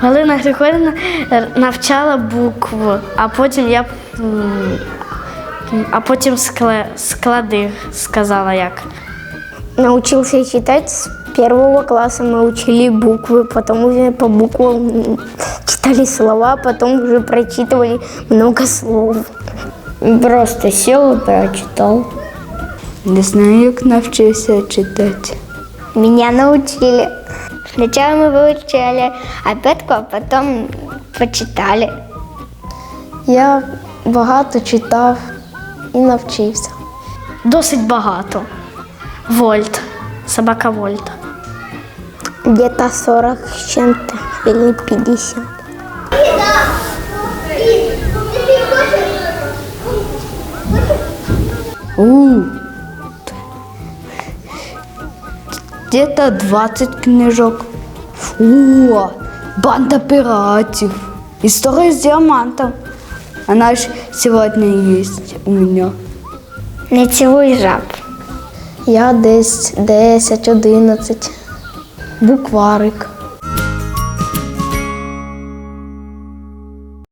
Галина Григорівна е, навчала букву, а потім я м, а потім скле- склади сказала як. Научился читать с первого класса. Мы учили буквы, потом уже по буквам м, читали слова, потом уже прочитывали много слов. Просто сел и прочитал. Не знаю, як навчився читати. Меня научили. Сначала мы выучали опятку, а потом почитали. Я багато читав і навчився. Досить багато. Вольт. Собака Вольт. Где-то 40 с чем-то или 50. У. Где-то 20 книжок. О, банда пиратів. История с диамантом. Она же сегодня есть у меня. Не цілуй жаб. Я десь 10-11. Букварик.